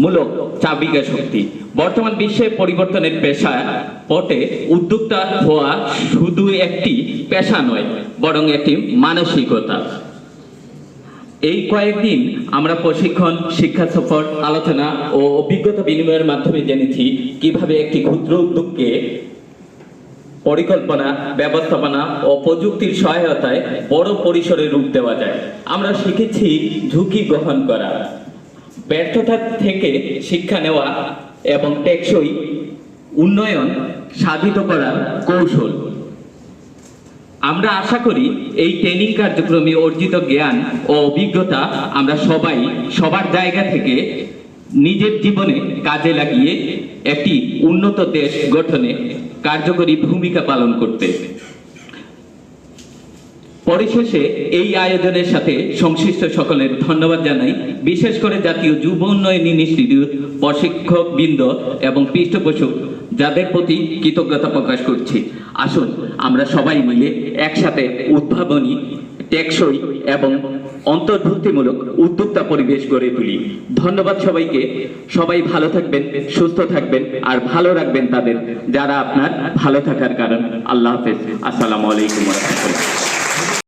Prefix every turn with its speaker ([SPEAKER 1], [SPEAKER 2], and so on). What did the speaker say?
[SPEAKER 1] মূলক চাবিকা শক্তি। বর্তমান বিশ্বে পরিবর্তনের পেশা পটে উদ্যোক্তা হওয়া শুধু একটি পেশা নয়, বরং একটি মানসিকতা। এই কয়েকদিন আমরা প্রশিক্ষণ, শিক্ষা সফর, আলোচনা ও অভিজ্ঞতা বিনিময়ের মাধ্যমে জেনেছি কীভাবে একটি ক্ষুদ্র উদ্যোগকে পরিকল্পনা, ব্যবস্থাপনা ও প্রযুক্তির সহায়তায় বড় পরিসরে রূপ দেওয়া যায়। আমরা শিখেছি ঝুঁকি গ্রহণ করা। ব্যর্থতা থেকে শিক্ষা নেওয়া এবং টেকসই উন্নয়ন সাধিত করার কৌশল। আমরা আশা করি এই ট্রেনিং কার্যক্রমে অর্জিত জ্ঞান ও অভিজ্ঞতা আমরা সবাই সবার জায়গা থেকে নিজের জীবনে কাজে লাগিয়ে একটি উন্নত দেশ গঠনে কার্যকরী ভূমিকা পালন করতে পরিশেষে এই আয়োজনের সাথে সংশ্লিষ্ট সকলের ধন্যবাদ জানাই। বিশেষ করে জাতীয় যুব উন্নয়ন ইনস্টিটিউট প্রশিক্ষক বৃন্দ এবং পৃষ্ঠপোষক, যাদের প্রতি কৃতজ্ঞতা প্রকাশ করছি। আসুন, আমরা সবাই মিলে একসাথে উদ্ভাবনী, টেকসই এবং অন্তর্ভুক্তিমূলক উদ্যোক্তা পরিবেশ গড়ে তুলি। ধন্যবাদ সবাইকে। সবাই ভালো থাকবেন, সুস্থ থাকবেন আর ভালো রাখবেন তাদের, যারা আপনার ভালো থাকার কারণ। আল্লাহ হাফেজ। আসসালামু আলাইকুম রহমতুল্লাহ।